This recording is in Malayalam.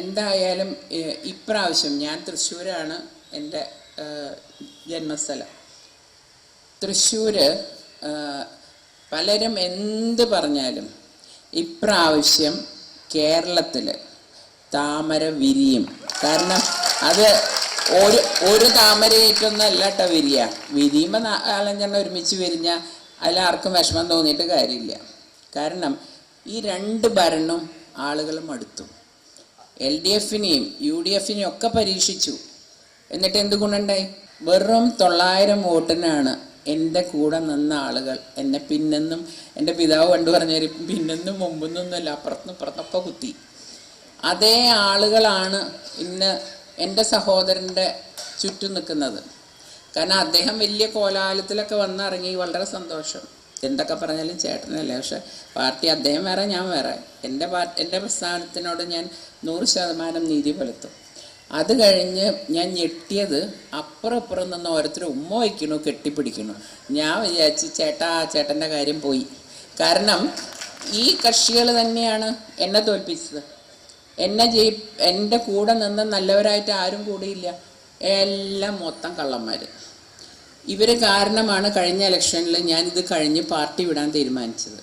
എന്തായാലും ഇപ്രാവശ്യം ഞാൻ തൃശ്ശൂരാണ് എന്റെ ജന്മസ്ഥലം. തൃശ്ശൂർ പലരും എന്ത് പറഞ്ഞാലും ഇപ്രാവശ്യം കേരളത്തിൽ താമര വിരിയും. കാരണം അത് ഒരു ഒരു താമരയേറ്റൊന്നല്ല കേട്ടോ വിരിയ. വിരിയുമ്പോൾ നാലഞ്ചെണ്ണം ഒരുമിച്ച് വിരിഞ്ഞ അതിലാർക്കും വിഷമം തോന്നിയിട്ട് കാര്യമില്ല. കാരണം ഈ രണ്ട് ഭരണം ആളുകൾ മടുത്തു എൽ ഡി എഫിനെയും യു ഡി എഫിനെയും ഒക്കെ പരീക്ഷിച്ചു. എന്നിട്ട് എന്ത് ഗുണമുണ്ടായി? വെറും തൊള്ളായിരം വോട്ടിനാണ് എന്റെ കൂടെ നിന്ന ആളുകൾ എന്നെ പിന്നെന്നും എന്റെ പിതാവ് കണ്ടു പറഞ്ഞ പിന്നെന്നും മുമ്പൊന്നൊന്നുമല്ല അപ്പുറത്തുനിന്ന് ഇപ്പുറത്തൊക്കെ കുത്തി. അതേ ആളുകളാണ് ഇന്ന് എന്റെ സഹോദരന്റെ ചുറ്റും നിൽക്കുന്നത്. കാരണം അദ്ദേഹം വലിയ കോലാലത്തിലൊക്കെ വന്നിറങ്ങി വളരെ സന്തോഷം. എന്തൊക്കെ പറഞ്ഞാലും ചേട്ടനല്ലേ. പക്ഷെ പാർട്ടി അദ്ദേഹം വേറെ ഞാൻ വേറെ. എന്റെ പാർട്ടി എന്റെ പ്രസ്ഥാനത്തിനോട് ഞാൻ നൂറ് ശതമാനം നീതി പുലർത്തും. അത് കഴിഞ്ഞ് ഞാൻ ഞെട്ടിയത് അപ്പുറം അപ്പുറം നിന്ന് ഓരോരുത്തർ ഉമ്മ വയ്ക്കണു കെട്ടിപ്പിടിക്കണു. ഞാൻ വിചാരിച്ചു ചേട്ടാ ആ ചേട്ടന്റെ കാര്യം പോയി. കാരണം ഈ കക്ഷികൾ തന്നെയാണ് എന്നെ തോൽപ്പിച്ചത്. എന്നെ ജയി എന്റെ കൂടെ നിന്ന് നല്ലവരായിട്ട് ആരും കൂടിയില്ല. എല്ലാം മൊത്തം കള്ളന്മാർ ഇവർ കാരണമാണ് കഴിഞ്ഞ ഇലക്ഷനിൽ ഞാനിത് കഴിഞ്ഞ് പാർട്ടി വിടാൻ തീരുമാനിച്ചത്.